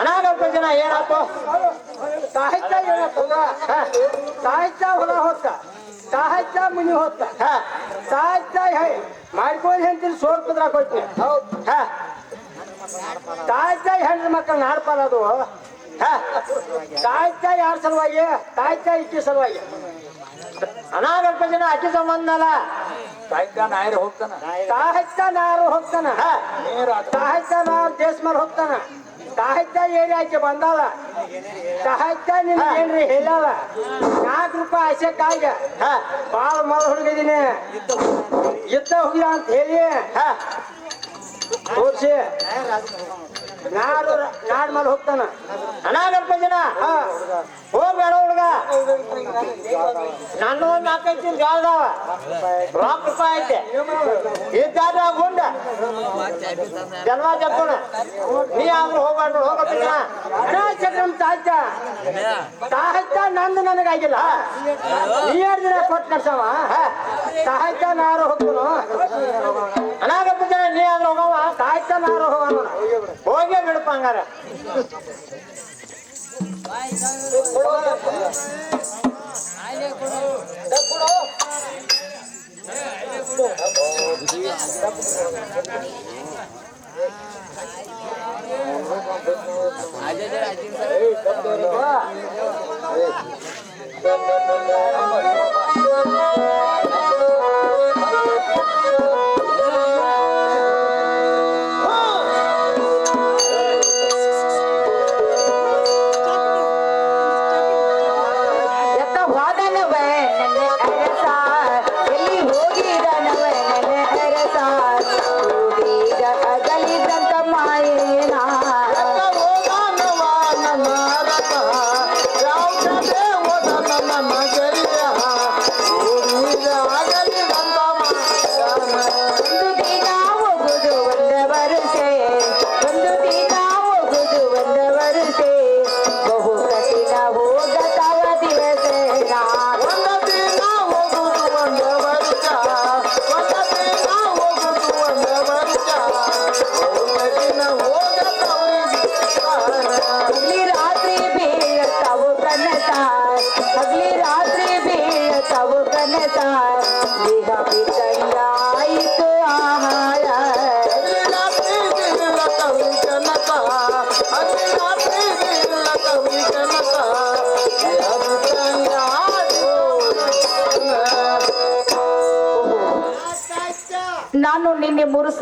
ಅನಾಗಪ್ಪ ಜನ ಏನಪ್ಪ? ಸಾಹಿತ್ಯ ಏನಪ್ಪ ಸಾಹಿತ್ಯ ಹೊಲ ಹೊತ್ತ ಸಾಹಿತ್ಯ ಮುನಿ ಹೊತ್ತ. ಸಾಹಿತ್ಯ ಹೇ ಮಾಡ್ಕೊಂಡು ಹೆಂತೀನಿ ಸೋರ್ ಕುದ್ರಾಕ್ ಹೌದು. ತಾಯ್ತ ಹೆಣ್ಣು ಮಕ್ಕಳು ನಾಡ್ಪಾಲದು. ತಾಯ್ತ ಯಾರ ಸಲುವಾಗಿ? ತಾಯ್ತ ಇಕ್ಕಿ ಸಲುವಾಗಿ. ಅನಾಗಲ್ಪ ಜನ ಅಕ್ಕಿ ಸಂಬಂಧ ಅಲ್ಲ. ತಾಯ್ತ ನಾರು ಹೋಗ್ತಾನ. ತಾಯ್ತ ನಾರು ದೇಶ ಮೇಲೆ ಹೋಗ್ತಾನ. ತಾಯ್ತ ಬಂದಾಳ. ತಾಯ್ತ ನಿನ್ ಏನ್ರಿ ಹೇಳಲ್ಲ ನಾಲ್ಕು ರೂಪಾಯಿ ಆಸೆ ಕಾಯ್ಗ ಬಾಳ ಮಳ ಹುಡುಗಿದೀನಿ. ಇತ್ತ ಹುಡುಗ. ಅಂತ ಹೇಳಿ. ತೋರ್ಸಿ. ನಾಡು ನಾಡ್ ಮೇಲೆ ಹೋಗ್ತಾನ? ಅನಾಗಲ್ಪ ಜನ? ಹೋಗ್ಬೇಡ ಹುಡುಗ. ನನ್ನ ಒಂದು ನಾಲ್ಕೈದು ದಿನ ಜಾಳದವ ರೊಕ್ಕ ರೂಪಾಯಿ ಐತೆ. ಇದ್ದಾದ ಗುಂಡ. ಜನ್ಮ ಜಗ್ಗೋಣ ನೀ ಆದ್ರೂ ಹೋಗ್ಬಾರ್ದು, ಹೋಗಪ್ಪ ಚಕ್ರಮ್ ತಾಯ್ತ ತಾಯ್ತ ನಂದು ನನಗಾಗಿಲ್ಲ ನೀ ಎರಡು ದಿನ ಕೊಟ್ಟು ನಡ್ಸವ. ತಾಯ್ತ ನಾರು ಹೋಗ್ತನು? ಅನಾಗಪ್ಪ ಜನ, ನೀ ಆದ್ರೂ ಹೋಗವ ತಾಯ್ತ ನಾರು ಹೋಗೋಣ ಹೋಗೇ ಬಿಡಪ್ಪ ಹಂಗಾರ ಎತ್ತ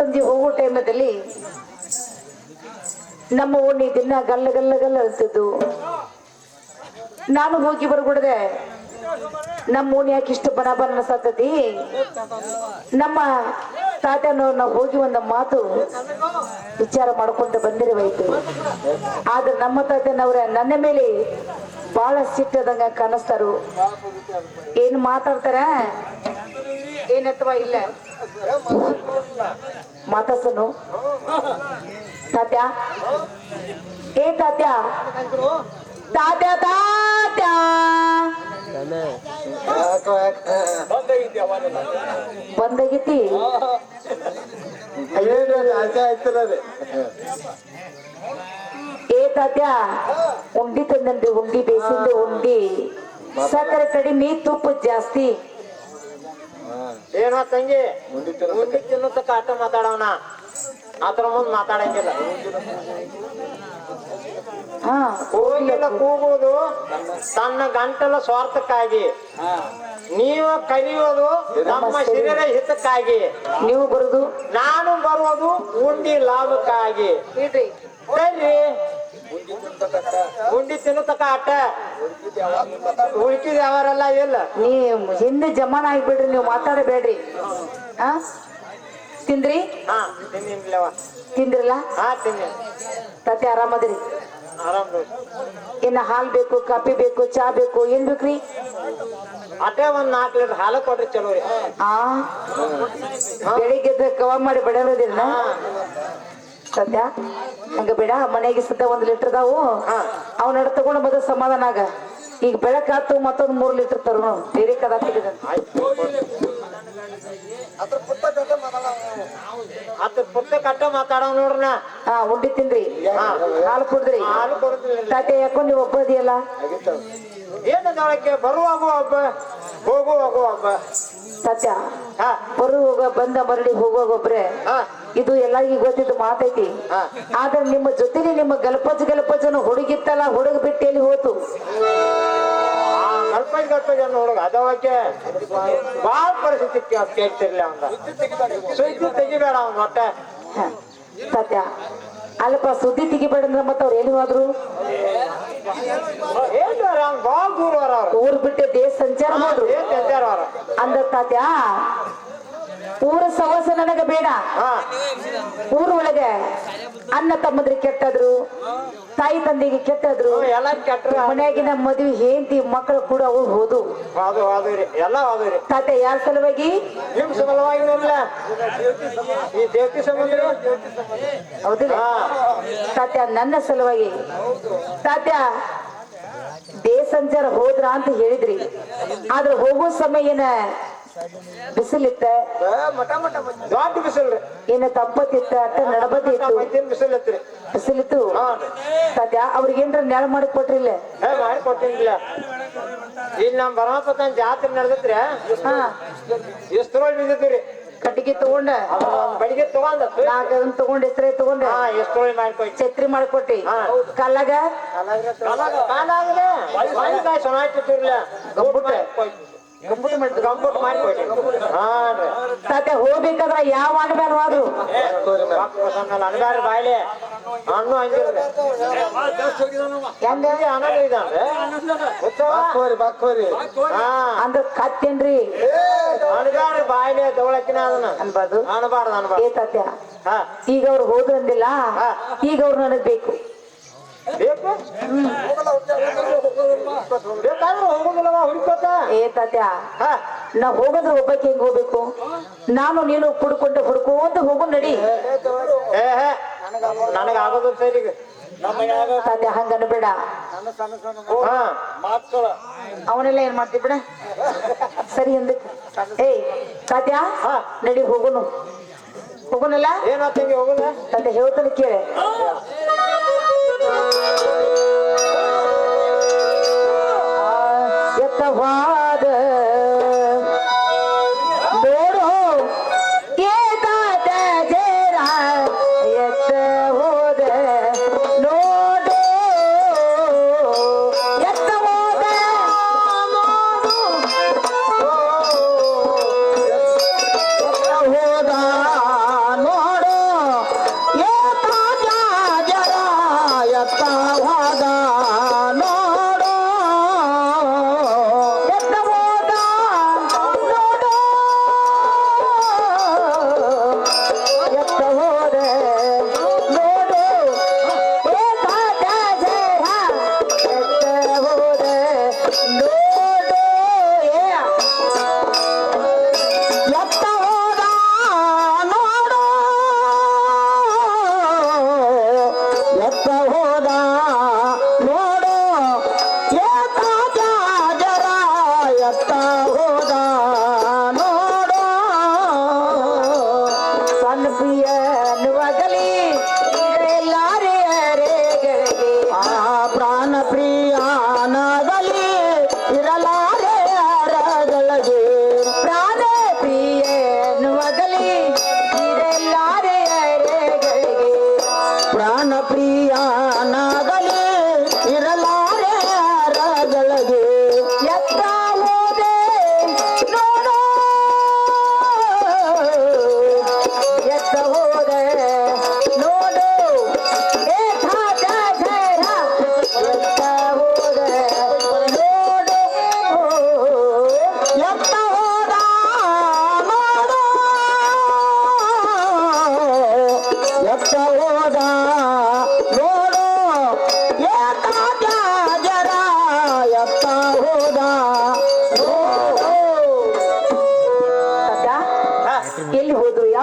ಸಂಜೆ ಹೋಗೋ ಟೈಮದಲ್ಲಿ ನಮ್ಮ ಓಣಿ ದಿನ ಗಲ್ಲ ಗಲ್ಲ ಗಲ್ಲ ಅಳ್ತಿದ್ದು ನಾನು ಹೋಗಿ ಬರ್ಬಿಡ್ದೆ ನಮ್ಮ ಓಣಿ ಯಾಕೆ ಇಷ್ಟು ಬನ ಬನ ಅನ್ಸತ್ತತಿ ನಮ್ಮ ತಾತನವ್ರನ್ನ ನಾವು ಹೋಗಿ ಒಂದು ಮಾತು ವಿಚಾರ ಮಾಡ್ಕೊಂಡು ಬಂದಿರಬೇಕು. ಆದ್ರೆ ನಮ್ಮ ತಾತನವ್ರ ನನ್ನ ಮೇಲೆ ಬಹಳ ಸಿಟ್ಟದಂಗ ಕಾಣಿಸ್ತಾರು. ಏನ್ ಮಾತಾಡ್ತಾರ? ಏನತ್ವಾ ಇಲ್ಲ. ಮಾತಾಡ್ಸನು. ತಾತ್ಯ. ಏ ತಾತ್ಯ. ತಾತ್ಯ ತಾತ್ಯ. ಬಂದಾಗಿತಿ ಏ ತಾತ್ಯ. ಉಂಡಿ ತಂದಂದು ಉಂಡಿ ಬೇಸಿಂದ ಉಂಡಿ. ಸಕ್ಕರೆ ಕಡಿಮೆ ತುಪ್ಪ ಜಾಸ್ತಿ. ಏನೋ ತಂಗಿ? ಮುಂದೆ ತಿನ್ನೋತ ಕಾಟ ಮಾತಾಡೋಣ ಆತರ ಮುಂದ್ ಮಾತಾಡಂಗಿಲ್ಲ. ಹಾ. ಕೂಗಿಲ್ಲ ಕೂಗುವುದು ತನ್ನ ಗಂಟಲ ಸ್ವಾರ್ಥಕ್ಕಾಗಿ. ನೀವು ಕಲಿಯೋದು ನಮ್ಮ ಶರೀರ ಹಿತಕ್ಕಾಗಿ. ನೀವು ಬರುದು? ನಾನು ಬರುವುದು ಉಂಡಿ ಲಾಭಕ್ಕಾಗಿ. ಸರಿ ಉಂಡಿ ತಿನ್ನತಕ್ಕ ಆಟ ಉಳ್ಕಿದ ಅವರೆಲ್ಲ ಇಲ್ಲ ನೀ ಹಿಂದೆ ಜಮಾನ ಆಗ್ಬಿಡ್ರಿ ನೀವು ಮಾತಾಡಬೇಡ್ರಿ ಹಾ ತಿಂದ್ರಿ ತಿಂದ್ರಲ್ಲ ತತ್ತೆ ಆರಾಮದ್ರಿ ಆರಾಮ್ ಇನ್ನ ಹಾಲ್ ಬೇಕು ಕಾಫಿ ಬೇಕು ಚಾ ಬೇಕು ಏನ್ ಬೇಕ್ರಿ ಅಟೇ ಒಂದ್ ನಾಲ್ಕು ಲೀಟರ್ ಹಾಲು ಕೊಟ್ರಿ ಚಲೋ ರೀ ಬೆಳಿಗ್ಗೆ ಕವಾಬ್ ಮಾಡಿ ಬಡಿಯೋದಿಲ್ಲ ಸದ್ಯ ಹಂಗ ಬೇಡ ಮನೆಗೆ ಸದ್ಯ ಒಂದ್ ಲೀಟರ್ ದಾವು ಅವ್ನ ನಡ ತಗೊಂಡು ಮೊದಲು ಸಮಾಧಾನ ಆಗ ಈಗ ಬೆಳಕಾತು ಮತ್ತೊಂದ್ ಮೂರ್ ಲೀಟರ್ ತರು ಬೇರೆ ಕದ ತೆಗೆದ. ಉಂಡಿ ತಿನ್ರಿ ಹಾಲು ಕುಡ್ದ್ರಿ. ತಾತೆ ಯಾಕೋ ನೀವು ಒಬ್ಬದಿಯಲ್ಲ? ಏನದೊಳಕ್ಕೆ ಬರುವಾಗ ಒಬ್ಬ ಹೋಗುವಾಗ ಒಬ್ಬ ಸತ್ಯ ಬರುವ ಬಂದ ಮರಳಿ ಹೋಗುವಾಗ ಒಬ್ರೆ. ಹಾ. ಇದು ಎಲ್ಲರಿಗೂ ಗೊತ್ತಿದ್ದು ಮಾತೈತಿ. ಆದ್ರೆ ನಿಮ್ಮ ಜೊತೆಲಿ ನಿಮ್ಮ ಗಲ್ಪಜ್ ಗಲ್ಪಜನ ಹುಡುಗಿತ್ತಲ್ಲ ಹುಡುಗ ಬಿಟ್ಟು ಎಲ್ಲಿ ಹೋತು? ಗಲ್ಪಜ್ ಗಲ್ಪಜ್ ಅನ್ನೋ ಹುಡುಗ ಅದವಕ್ಕೆ ಬಾಳ ಪರಿಸ್ಥಿತಿ ಕೇಳ್ತಿರ್ಲಿ ಅವಂಗ ಸುದ್ದಿ ತೆಗಿಬೇಡ ಅವ್ನ ಮತ್ತೆ. ಸತ್ಯ. ಅಲ್ಪ ಸುದ್ದಿ ತೆಗಿಬೇಡಂದ್ರ ಮತ್ತ ಅವ್ರು ಎಲ್ಲಿ ಹೋದ್ರು? ಅವ್ನ್ ಊರ್ ಬಿಟ್ಟು ದೇಶ ಸಂಚಾರ ಅವ್ರ ಅಂದ ತಾತ್ಯ ಊರ ಸವಸ ನನಗ ಬೇಡ. ಊರು ಒಳಗೆ ಅನ್ನ ತಮ್ಮದ್ರಿ ಕೆಟ್ಟದ್ರು ತಾಯಿ ತಂದೆಗೆ ಕೆಟ್ಟದ್ರು ಮನೆಯಾಗಿನ ಮದುವೆ ಹೇಂತಿ ಮಕ್ಕಳು ಕೂಡ ಅವ್ರು ಹೋದು. ತಾತ್ಯ ಯಾರ ಸಲುವಾಗಿ? ಹೌದಿಲ್ಲ? ತಾತ್ಯ ನನ್ನ ಸಲುವಾಗಿ. ತಾತ್ಯ ದೇಶ ಸಂಚಾರ ಹೋದ್ರ ಅಂತ ಹೇಳಿದ್ರಿ. ಆದ್ರೆ ಹೋಗೋ ಸಮಯ ಏನ ಬಿಸಿಲಿತ್ತ? ದೊಡ್ಡ ಬಿಸಿಲ್ರಿ ಏನ ತಂಪತ್ತಿತ್ತ ಅಟ್ಟ ನಡಬದಿ ಇತ್ತು. ಮೈದಿನ ಬಿಸಿಲ್ ಐತ್ರಿ ಬಿಸಿಲಿತ್ತು? ಹಾ. ಅವ್ರಿಗೆ ಏನ್ರ ನೆಳ ಮಾಡಿ ಕೊಟ್ರಿಲ್ಲ ಮಾಡಿ ಕೊಟ್ಟಿಲ್ಲ ಇಲ್ಲಿ. ನಮ್ ಜಾತ್ರೆ ನಡೆದತ್ರಿ ಎಷ್ಟು ಕಟ್ಟಿಗೆ ತಗೊಂಡ. ಬಡಿಗೆ ತಗೊಂಡ. ನಾಲ್ಕು ಅದನ್ನ ತಗೊಂಡ್ ಹೆಸರೇ ತಗೊಂಡ. ಮಾಡ್ಕೊಯ್ತು ಛತ್ರಿ ಮಾಡ್ಕೊಟ್ಟಿ. ಕಲ್ಲಾಗ ಕಾಲಾಗಲೇ. ಚೆನ್ನಾಗಿ ಹಾ ಹೋಗ್ಬೇಕಾದ್ರ ಯಾವ ಅನ್ಬ್ಯಾರ ಹೋದ್ರು ಬಾಯ್ಲೆ ಹಣ್ಣು ಹಂಗಿಲ್ರಿ ಹೆಂಗ ಅನ್ನೋದು ಇದಾನ್ರಿ ಉತ್ಸವ ಬಾಕೋರಿ ಬಾಕೋರಿ ಹಾ. ಅಂದ್ರ ಕತ್ತೇನ್ರಿ? ಅಣಗಾರ ಬಾಯ್ಲೆ ತಗೊಳಕಿನ ಅದನ್ನ. ಅನ್ಬಾರ್ದು. ಅನ್ಬಾರ್ದು ಅನ್ಬಾರ್ದು. ಹಾ. ಈಗ ಅವ್ರು ಹೋದ್ರಂದಿಲ್ಲ ಹಾ. ಈಗ ಅವ್ರು ನನಗ್ ಬೇಕು. ಬೇಕು ಬೇಕಾದ್ರೆ ಹೋಗುದಿಲ್ಲವ ಹುಡುಕೋತ ಏ ತಾತ್ಯ ಹಾ. ನಾ ಹೋಗೋದ್ರ ಒಬ್ಬಕ್ಕೆ ಹೆಂಗ್ ಹೋಗ್ಬೇಕು? ನಾನು ನೀನು ಕುಡ್ಕೊಂಡು ಹುಡ್ಕೊಂತ ಹೋಗು ನಡಿ. ನನಗ ಆಗೋದು ಸರಿ ತಾತ್ಯ ಹಂಗ ಅನ್ಬೇಡ. ಅವನೆಲ್ಲ ಏನ್ ಮಾಡ್ತಿ ಬಿಡ. ಸರಿ ಅಂದ. ಏಯ್ ತಾತ್ಯ ಹಾ. ನಡಿ ಹೋಗುನು. ಹೋಗುನಲ್ಲ? ಹೋಗುದ? ತಾತ್ಯ ಹೇಳ್ತಾನೆ ಕೇಳೆ.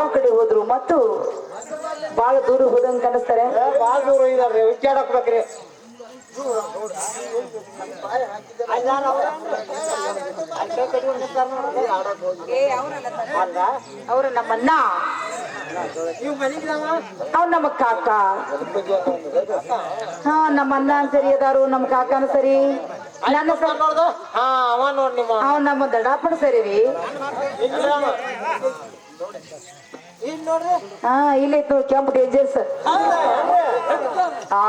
ಯಾವ ಕಡೆ ಹೋದ್ರು ಮತ್ತು ಬಹಳ ದೂರ ಹೋದಂಗ ಕಾಣಿಸ್ತಾರೆ. ಬಹಳ ದೂರ ಇದಾರ್ರಿ ಹುಚ್ಚಾಡಕ್ ಬೇಕ್ರಿ ಅವರು ನಮ್ಮನ್ನ ಅವ್ರು ನಮ್ಮ ಕಾಕ. ಹಾ ನಮ್ಮ ಅಣ್ಣ ಸರಿ ಅದಾರು ನಮ್ಮ ಕಾಕನ ಸರಿ. ನನ್ನ ಅವ ನಿಮ್ಮ. ದಡಾಪಣ ಸರಿ ರೀ. ಹಾ ಇಲ್ಲ ಇತ್ತು ಕೆಂಪು ಡೇಂಜರ್ಸ್. ಆ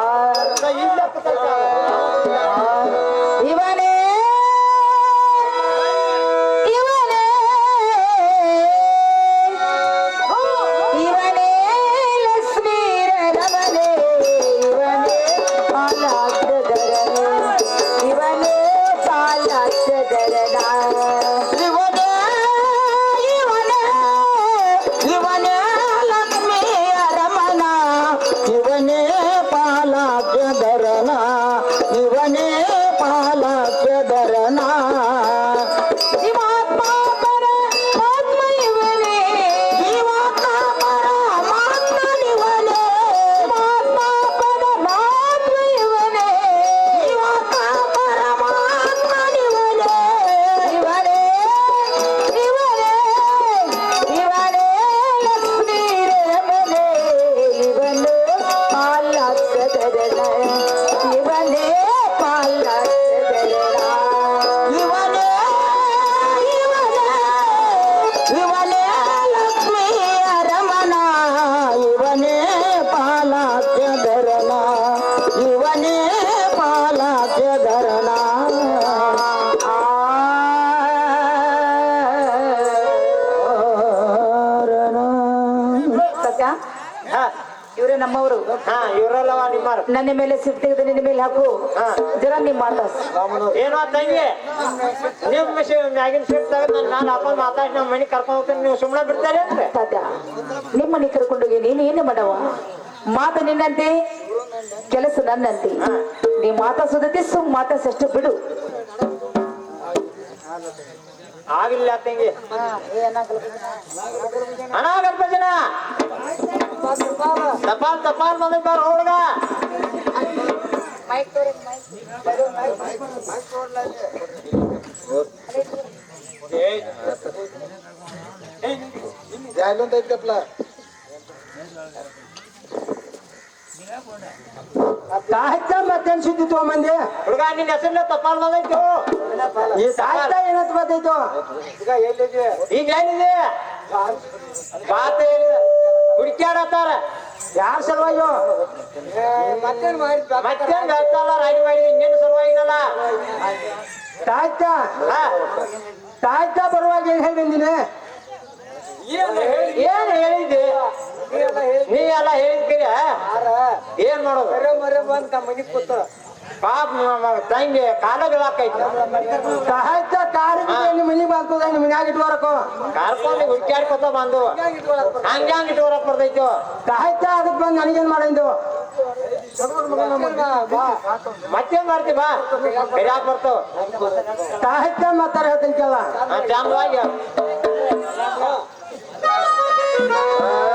ಜರ ನಿಮ್ಮ ಮಾತಾಸ್ ಏನೋ ತಂಗಿ ನಿಮ್ ಮ್ಯಾಗಿನ ಸೀಟ್ ತೆಗೆದು ನಾನು ಅಪ್ಪ ಮಾತಾಡಿ ನಮ್ಮ ಮನೆ ಕರ್ಕೊಂಡು ಹೋಗ್ತೀನಿ ನೀವು ಸುಮ್ಮನೆ ಬಿಡ್ತಾರೆ ನಿಮ್ಮ ಮನೆ ಕರ್ಕೊಂಡೋಗಿ ನೀನು ಏನು ಮಾಡವ ಮಾತು ನಿನ್ನಂತೆ ಕೆಲಸ ನನ್ನಂತೆ ನೀ ಮಾತಾಡ್ಸೋದಕ್ಕೆ ಸುಮ್ ಮಾತಾಡ್ಸಷ್ಟು ಬಿಡು ಆಗಿಲ್ಲ ತಂಗಿ ಅಣ್ಣ ಗಣಪತಿನ ತಪಾಲ್ ತಪಾಲ್ ಬಂದ ಬಾರ ಹುಡುಗ ಸಾಹಿತ್ಯ ಮತ್ತೇನ್ ಸುದ್ದಿ ತಗೊಂಬಂದಿ? ಹುಡುಗ ನಿನ್ನ ಹೆಸರನ್ನ ತಪಾಲ್ ಬಂದೈತು ಈ ಸಾಹಿತ್ಯ ಏನಂತ ಬಂದೈತು ಈಗ ಎಲ್ಲಿದೆ ಈಗ ಏನಿದೆ ಬಾತ ಹುಡುಕ್ಯಾಡತ್ತಾರ. ಯಾರ ಸಲುವಾಗಿ? ಮತ್ತೇನ್ ಬೆಳ್ತಾಳ ರಾಡಿ ಮಾಡಿ ಇನ್ನೇನು ಸಲುವಾಗಿನಲ್ಲ ತಾಯ್ತ ತಾಯ್ತ ಬರುವಾಗ ಏನ್ ಹೇಳಿದ್ದೀನಿ ಏನ್ ಹೇಳಿದ್ದೆ ನೀ ಎಲ್ಲ ಹೇಳಿದ್ಕಿರಿ ಏನ್ ಮಾಡೋದು? ಮರೆ ಮರೆ ಬಂತ ಮನಿ ಕೂತ ಪಾಪ ತಂಗಿ ಕಾಲಗಳಾಕೈತೆ. ಸಾಹಿತ್ಯ ಕಾರ್ಯ ಮನಿ ಬರ್ತದ ನಿಮ್ಮ ಮನ್ಯಾಗ ಕರ್ಕೊಂಡು ಹುಡುಕ್ಯಾಡ್ಕೊತ ಬಂದು ಹಂಗ ಹಂಗ ಇಟ್ಕೊಳಕ್ ಬರ್ತೈತು. ಅದಕ್ಕೆ ಬಂದು ನನಗೇನ್ ಮಾಡಿದ್ದು ಮತ್ತೇನ್ ಮಾಡ್ತಿ ಬಾ. ಕರಿಯಾಕ್ ಬರ್ತಾವ. ಸಾಹಿತ್ಯ ಮಾತಾರ ಹೇಳ್ತೀನಿ ಕೇಳ. Yeah.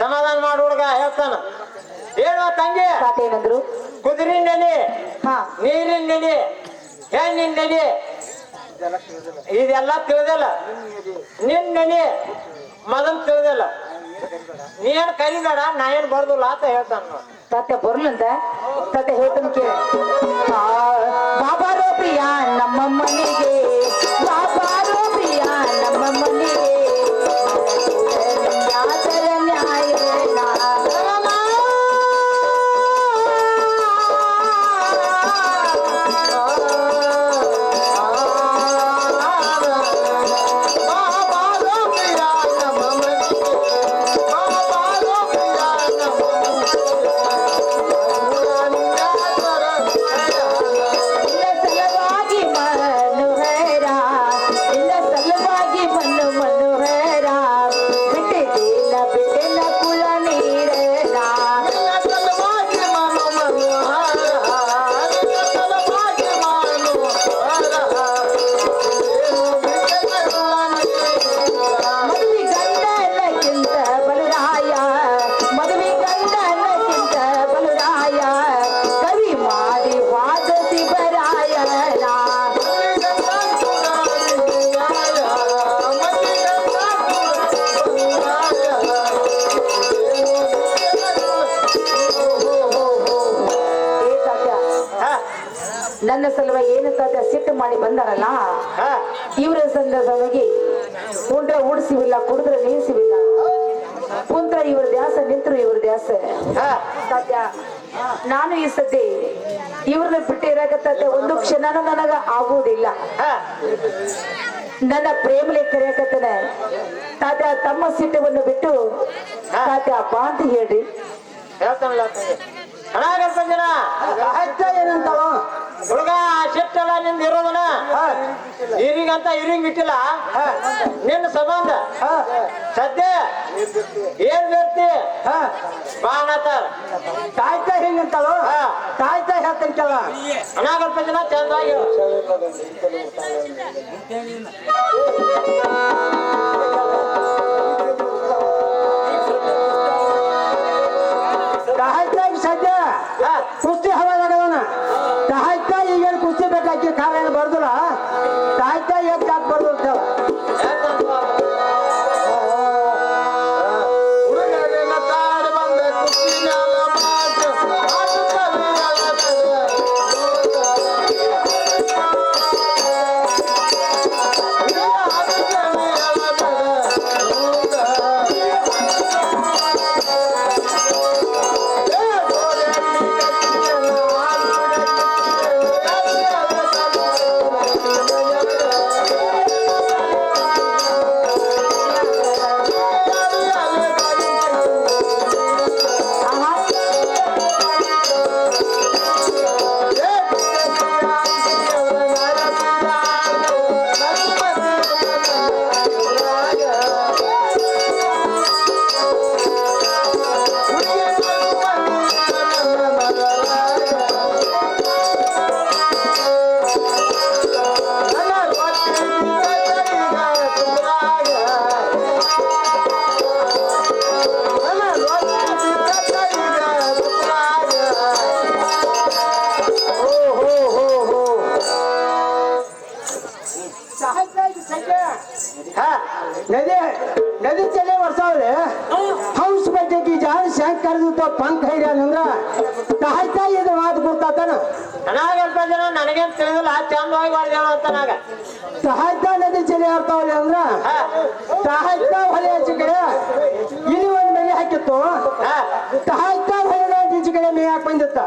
ಸಮಾಧಾನ ಮಾಡು. ಹುಡುಗ ಹೇಳ್ತಾನ. ಹೇಳುವ ತಂಗಿ ಏನಂದ್ರು? ಕುದುರಿನ ನೆನೆ ನೀರಿನ ನೆನೆ ಹೆಣ್ಣಿನ ನೆನೆ. ಇದೆಲ್ಲ ತಿಳಿದಿಲ್ಲ. ನಿನ್ ನೆನೆ ಮದನ್ ತಿಳಿದಿಲ್ಲ. ನೀ ಏನ್ ಕರಿಬೇಡ ನಾ ಏನ್ ಬರ್ದಿಲ್ಲ ಅಂತ ಹೇಳ್ತಾನ ತತ್ತೆ ತಾತ ಬರ್ಲಂತ ತಾತ ಹೇಳ್ತಾನೆ ಕೇಳ. ಬಾಬಾರೋ ಪ್ರಿಯ ನಮ್ಮ ನನ್ನ ಸಲುವಾಗಿ ಏನು ಸಾಧ್ಯ? ಸಿಟ್ಟು ಮಾಡಿ ಬಂದಾರಲ್ಲ? ಇವರ ಸಂದರ್ಭವಾಗಿ ಉಂಡ್ರೆ ಉಡ್ಸಿವಿಲ್ಲ ಕುಡಿದ್ರೆ ನೀಸಿವಿಲ್ಲ ಕುಂತ್ರ ಇವ್ರ ದ್ಯಾಸ ನಿಂತರು ಇವ್ರ ದ್ಯಾಸ. ಸಾಧ್ಯ? ನಾನು ಈ ಸತಿ ಇವ್ರನ್ನ ಬಿಟ್ಟು ಇರಾಕತ್ತ ಒಂದು ಕ್ಷಣನೂ ನನಗ ಆಗುವುದಿಲ್ಲ. ಹಾ. ನನ್ನ ಪ್ರೇಮಲೆ ಕರೆಯಕತ್ತನೆ ತಾತ ತಮ್ಮ ಸಿಟ್ಟವನ್ನು ಬಿಟ್ಟು ತಾತ ಅಪ್ಪ ಅಂತ ಹೇಳ್ರಿ. ಹೇಳ್ತಾನಲ್ಲ ಅನಾಗ ಸಂಜನಾ ಏನಂತಾವ? ಹುಡುಗ ಸಿಟ್ಟಲ್ಲ ನಿಂದ ಇರೋದನ ಇರಿಂಗಂತ ಇರಿಂಗ್ ಇಟ್ಟಿಲ್ಲ? ನಿನ್ನ ಸಂಬಂಧ? ಸದ್ಯ? ಏನ್ ವ್ಯಕ್ತಿ? ಬಾಣತಾರ. ಸಾಹಿತ್ಯ ಅಂತಲ್ಲ ತಾಯ್ತ ಹೇಳ್ತೀನಿ ಕೆಲ ಅನಾಗಲ್ಪ ಜನ ಚಂದಾಗಿ ಕಾಲ ಅನಾಗಲ್ಪ ಜನ ನನಗೇನ್ ತಿಳಿದಿಲ್ಲ ಚಂದವಾಗಿ ಬರ್ದೇವ ಅಂತ ನಾಗ. ಸಾಹಿತ್ಯ ನದಿ ಚಲೆ ಆಡ್ತಾವಲ್ಲ ಅಂದ್ರ? ಸಾಹಿತ್ಯ ಹೊಲೆ ಹಚ್ಚಿ ಕಡೆ ಇಲ್ಲಿ ಒಂದ್ ಮನೆ ಹಾಕಿತ್ತು. ಸಾಹಿತ್ಯ ಹೊಲೆ ಈಚೆ ಕಡೆ ಮೇ ಹಾಕಿ ಬಂದಿತ್ತ.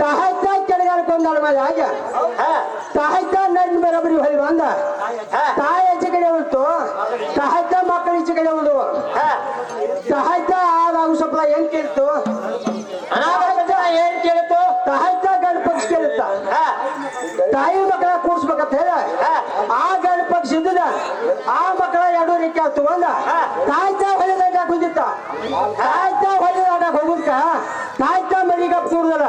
ಸಾಹಿತ್ಯ ಕೆಳಗಾಲಕ್ಕೆ ಒಂದ್ ಅಡಮಲ್ಲಿ ಹಾಗೆ? ಸಾಹಿತ್ಯ ನನ್ನ ಬರಬರಿ ಹೊಲಿ ಬಂದ ತಾಯಿ ಹೆಚ್ಚು ಕಡೆ ಉಳ್ತು. ಸಾಹಿತ್ಯ ಮಕ್ಕಳು ಈಚೆ ಕಡೆ ಉಳ್ದು. ಸಾಹಿತ್ಯ ಆದಾಗ ಸ್ವಲ್ಪ ಏನ್ ಕೇಳ್ತು? ಅನಾಗ ಏನ್ ಕೇಳುತ್ತೋ ಸಾಹಿತ್ಯ ಗಂಡ ಪಕ್ಷ ಕೇಳುತ್ತ ತಾಯಿ ಮಕ್ಕಳ ಕೂಡ್ಸ್ಬೇಕಂತ ಹೇಳ. ಆ ಗಂಡ ಪಕ್ಷ ಆ ಮಕ್ಕಳ ಎರಡು ರಿಕ್ಕ ತಗೊಂಡ ಸಾಹಿತ್ಯ ಹೊಲಿದಾಗ ಕುಂದಿತ್ತ. ಸಾಹಿತ್ಯ ಹೊಲಿದಾಗ ಹೋಗುದ್ಕ ಸಾಹಿತ್ಯ ಮರಿಗ ಕೂಡುದಲ್ಲ.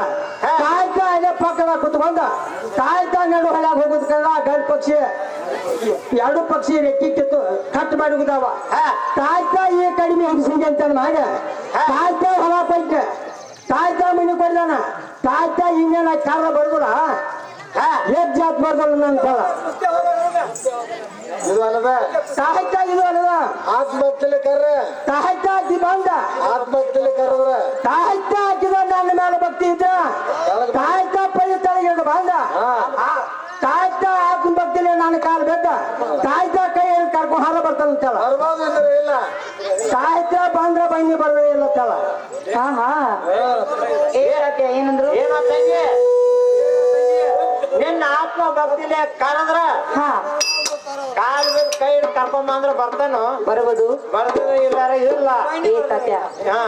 ಸಾಹಿತ್ಯ ಅಲ್ಲೇ ಪಕ್ಕದ ಕುತ್ಕೊಂಡ ತಾಯ್ತ ನಡು ಹೊಲಾಗ ಹೋಗುದಕ್ಕಲ್ಲ ಗಣಪಕ್ಷಿ ಪಕ್ಷಿ ಎರಡು ಪಕ್ಷಿ ರೆಕ್ಕಿ ಕಿತ್ತು ಕಟ್ ಮಾಡಿ ಹೋಗುದಾವ. ತಾಯ್ತ ಈ ಕಡಿಮೆ ಹೆಂಗಸಿಗೆ ಅಂತ ಮಾಡ ತಾಯ್ತ ಹೊಲ ಕೊಯ್ತೆ ತಾಯ್ತ ಮನೆ ಕೊಡ್ದಾನ. ತಾಯ್ತ ಇನ್ನೇನ ಕಾರ ಬರ್ದಲ್ಲ ಏಕ್ ಜಾತ್ ಬರ್ದಲ್ಲ ನನ್ನ ಕಾಲ ಇದು ಅಲ್ಲದ? ಸಾಹಿತ್ಯ ಇದು ಅಲ್ಲದ? ಆತ್ಮಹತ್ಯೆ ಕರ್ರ. ಸಾಹಿತ್ಯ ಹಾಕಿ ಬಂದ. ಆತ್ಮಹತ್ಯೆ ಕರ್ರ ತಾಯ್ತಾ ಹಾಕಿದ ನನ್ನ ಮೇಲೆ ಭಕ್ತಿ ಇದ್ದ ಸಾಹಿತ್ಯ ಪೈ ತಳಗಿಡ ಬಂದ. ಸಾಹಿತ್ಯ ಆತ್ಮ ಬರ್ತಿಲ್ಲ ನನ್ನ ಕಾಲು ಬೆದ್ದ. ತಾಯ್ತ ಕೈಯಲ್ಲಿ ಕರ್ಕೊಂಡು ಹಾಲ ಬರ್ಬೋದು ಅಂದ್ರೆ ಇಲ್ಲ. ಸಾಹಿತ್ಯ ಬಂದ್ರ ಬನ್ನಿ ಬರೋದೇ ಇಲ್ಲ ತಳ ಹಾ ಹಾ ಏ ತಾತ್ಯ ಏನಂದ್ರು? ಏನ ನಿನ್ನ ಆತ್ಮ ಭಕ್ತಿಲೆ ಕರೆದ್ರ ಹಾ. ಕಾಲ್ ಬಿದ್ದು ಕೈ ಹಿಡ್ದು ಕರ್ಕೊಂಬಂದ್ರ ಬರ್ತಾನು. ಬರಬಹುದು ಬರ್ತದ ಇಲ್ಲಾರ ಇಲ್ಲ. ಏ ಹಾ.